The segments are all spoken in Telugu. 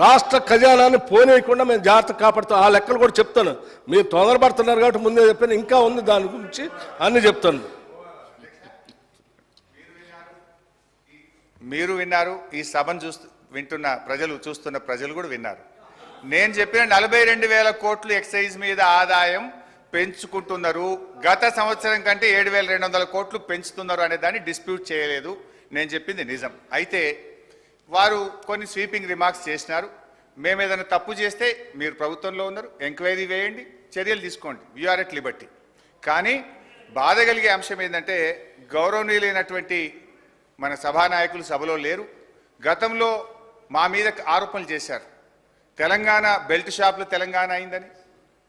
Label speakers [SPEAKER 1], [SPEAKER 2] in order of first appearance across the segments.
[SPEAKER 1] రాష్ట్ర ఖజానాన్ని పోనీయకుండా మేము జాగ్రత్త కాపాడుతాం. ఆ లెక్కలు కూడా చెప్తాను. మీరు తొందరపడుతున్నారు కాబట్టి ముందే చెప్పాను. ఇంకా ఉంది దాని గురించి అన్ని చెప్తాను.
[SPEAKER 2] మీరు విన్నారు ఈ సభను చూస్తూ వింటున్న ప్రజలు చూస్తున్న ప్రజలు కూడా విన్నారు. నేను చెప్పిన నలభై రెండు వేల కోట్లు ఎక్సైజ్ మీద ఆదాయం పెంచుకుంటున్నారు. గత సంవత్సరం కంటే ఏడు వేల రెండు వందల కోట్లు పెంచుతున్నారు అనే దాన్ని డిస్ప్యూట్ చేయలేదు. నేను చెప్పింది నిజం. అయితే వారు కొన్ని స్వీపింగ్ రిమార్క్స్ చేసినారు. మేము ఏదైనా తప్పు చేస్తే మీరు ప్రభుత్వంలో ఉన్నారు ఎంక్వైరీ వేయండి చర్యలు తీసుకోండి. వీఆర్ ఎట్ లిబర్టీ కానీ బాధ కలిగే అంశం ఏంటంటే గౌరవనీయులైనటువంటి మన సభానాయకులు సభలో లేరు. గతంలో మా మీద ఆరోపణలు చేశారు. తెలంగాణ బెల్ట్ షాపులు తెలంగాణ అయిందని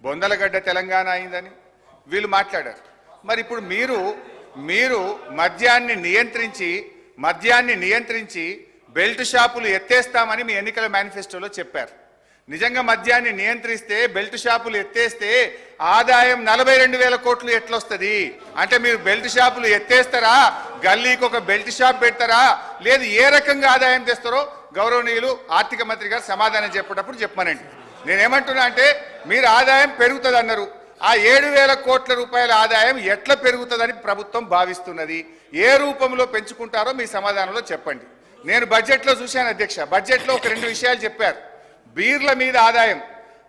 [SPEAKER 2] బొందలగడ్డ తెలంగాణ అయిందని వీళ్ళు మాట్లాడారు. మరి ఇప్పుడు మీరు మీరు మద్యాన్ని నియంత్రించి మద్యాన్ని నియంత్రించి బెల్ట్ షాపులు ఎత్తేస్తామని మీ ఎన్నికల మేనిఫెస్టోలో చెప్పారు. నిజంగా మద్యాన్ని నియంత్రిస్తే బెల్ట్ షాపులు ఎత్తేస్తే ఆదాయం నలభై రెండు వేల కోట్లు ఎట్లొస్తుంది? అంటే మీరు బెల్ట్ షాపులు ఎత్తేస్తారా? గల్లీకి ఒక బెల్ట్ షాప్ పెడతారా? లేదు ఏ రకంగా ఆదాయం తెస్తారో గౌరవనీయులు ఆర్థిక మంత్రి గారు సమాధానం చెప్పేటప్పుడు చెప్పమనండి. నేనేమంటున్నా అంటే మీరు ఆదాయం పెరుగుతుంది అన్నారు ఆ ఏడు వేల కోట్ల రూపాయల ఆదాయం ఎట్లా పెరుగుతుందని ప్రభుత్వం భావిస్తున్నది? ఏ రూపంలో పెంచుకుంటారో మీ సమాధానంలో చెప్పండి. నేను బడ్జెట్లో చూశాను అధ్యక్ష. బడ్జెట్లో ఒక రెండు విషయాలు చెప్పారు. బీర్ల మీద ఆదాయం.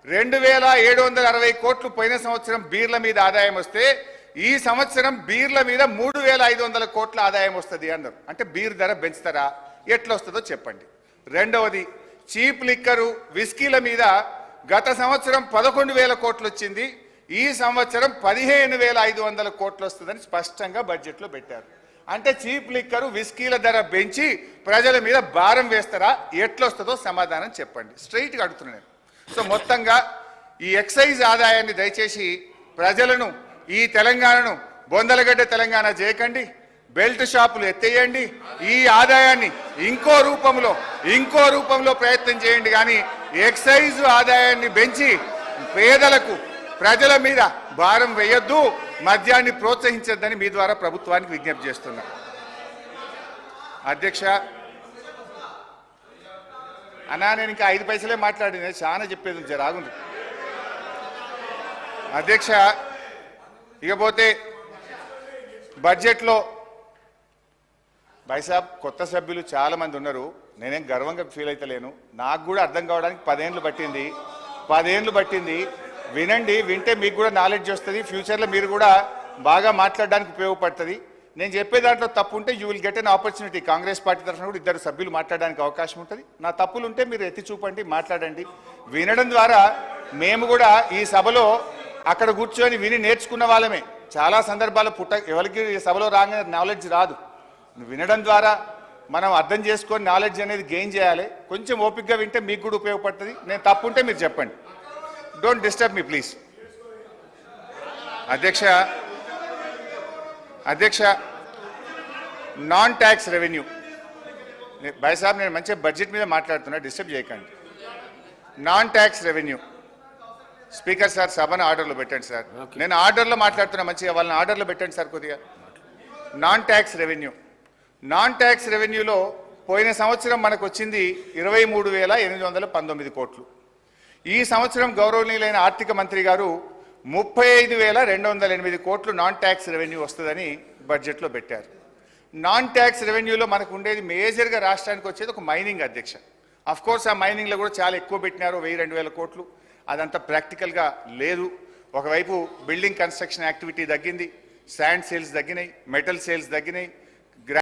[SPEAKER 2] రెండు వేల ఏడు వందల అరవై కోట్లు పోయిన సంవత్సరం బీర్ల మీద ఆదాయం వస్తే ఈ సంవత్సరం బీర్ల మీద మూడు వేల ఐదు వందల కోట్ల ఆదాయం వస్తుంది అన్నారు. అంటే బీర్ ధర పెంచుతారా? ఎట్లా వస్తుందో చెప్పండి. రెండవది చీప్ లిక్కరు విస్కీల మీద గత సంవత్సరం పదకొండు వేల కోట్లు వచ్చింది ఈ సంవత్సరం పదిహేను వేల ఐదు వందల కోట్లు వస్తుందని స్పష్టంగా బడ్జెట్లో పెట్టారు. అంటే చీప్ లిక్కరు విస్కీల ధర పెంచి ప్రజల మీద భారం వేస్తారా? ఎట్లొస్తుందో సమాధానం చెప్పండి. స్ట్రైట్గా అడుగుతున్నాను సో మొత్తంగా ఈ ఎక్సైజ్ ఆదాయాన్ని దయచేసి ప్రజలను ఈ తెలంగాణను బొందలగడ్డ తెలంగాణ చేయకండి బెల్ట్ షాపులు ఎత్తేయండి. ఈ ఆదాయాన్ని ఇంకో రూపంలో ఇంకో రూపంలో ప్రయత్నం చేయండి. కానీ ఎక్సైజ్ ఆదాయాన్ని పెంచి పేదలకు ప్రజల మీద భారం వేయొద్దు మద్యాన్ని ప్రోత్సహించొద్దని మీ ద్వారా ప్రభుత్వానికి విజ్ఞప్తి చేస్తున్నా. అధ్యక్ష అన్నా నేను ఇంకా ఐదు పైసలే మాట్లాడింది చాలా చెప్పేది ఉంది, ఆగుంది అధ్యక్ష ఇకపోతే బడ్జెట్లో బైసాబ్ కొత్త సభ్యులు చాలా మంది ఉన్నారు. నేనేం గర్వంగా ఫీల్ అవుతలేను నాకు కూడా అర్థం కావడానికి పదేండ్లు పట్టింది. పదేండ్లు పట్టింది. వినండి వింటే మీకు కూడా నాలెడ్జ్ వస్తుంది. ఫ్యూచర్లో మీరు కూడా బాగా మాట్లాడడానికి ఉపయోగపడుతుంది. నేను చెప్పే దాంట్లో తప్పు ఉంటే you will get an opportunity Congress party తరఫున కూడా ఇద్దరు సభ్యులు మాట్లాడడానికి అవకాశం ఉంటుంది. నా తప్పులు ఉంటే మీరు ఎత్తి చూపండి మాట్లాడండి. వినడం ద్వారా మేము కూడా ఈ సభలో అక్కడ కూర్చొని విని నేర్చుకున్న వాళ్ళమే. చాలా సందర్భాలు పుట్ట ఎవరికి ఈ సభలో రాగానే నాలెడ్జ్ రాదు. వినడం ద్వారా మనం అర్థం చేసుకొని నాలెడ్జ్ అనేది గెయిన్ చేయాలి. కొంచెం ఓపిక్గా వింటే మీకు కూడా ఉపయోగపడుతుంది. నేను తప్పు ఉంటే మీరు చెప్పండి. డోంట్ డిస్టర్బ్ మీ ప్లీజ్ అధ్యక్ష అధ్యక్ష నాన్ ట్యాక్స్ రెవెన్యూ బాయ్ సాబ్ నేను మంచిగా బడ్జెట్ మీద మాట్లాడుతున్నా డిస్టర్బ్ చేయకండి. Non tax revenue speaker sir సభను ఆర్డర్లో పెట్టండి సార్. నేను ఆర్డర్లో మాట్లాడుతున్నా మంచిగా వాళ్ళని ఆర్డర్లో పెట్టండి సార్ కొద్దిగా. Non tax revenue non tax రెవెన్యూలో పోయిన సంవత్సరం మనకు వచ్చింది ఇరవై మూడు వేల ఎనిమిది వందల పంతొమ్మిది కోట్లు. ఈ సంవత్సరం గౌరవనీయులైన ఆర్థిక మంత్రి గారు ముప్పై ఐదు వేల రెండు వందల ఎనిమిది కోట్లు నాన్ ట్యాక్స్ రెవెన్యూ వస్తుందని బడ్జెట్లో పెట్టారు. నాన్ ట్యాక్స్ రెవెన్యూలో మనకు ఉండేది మేజర్గా రాష్ట్రానికి వచ్చేది ఒక మైనింగ్ అధ్యక్ష. అఫ్ కోర్స్ ఆ మైనింగ్లో కూడా చాలా ఎక్కువ పెట్టినారు వెయ్యి రెండు వేల కోట్లు. అదంతా ప్రాక్టికల్గా లేదు. ఒకవైపు బిల్డింగ్ కన్స్ట్రక్షన్ యాక్టివిటీ తగ్గింది శాండ్ సేల్స్ తగ్గినాయి మెటల్ సేల్స్ తగ్గినాయి